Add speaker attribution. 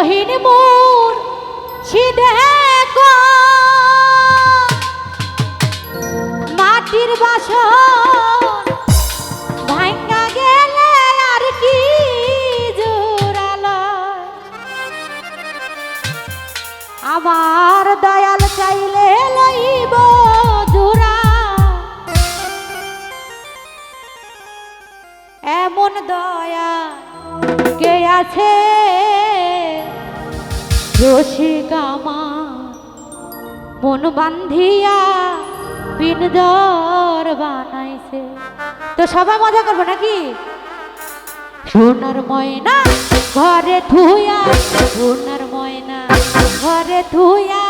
Speaker 1: রহিন মোর, ছিদে মাটির বাসন আর কি আমার দয়াল চাইলে লইব জোড়া। এমন দয়া কে আছে? রসিকামা মন বান্ধিয়া পিনদর বানাইছে। তো সবাই মজা করব নাকি? সোনার ময়না ঘরে ধুয়া সোনার ময়না ঘরে থুয়া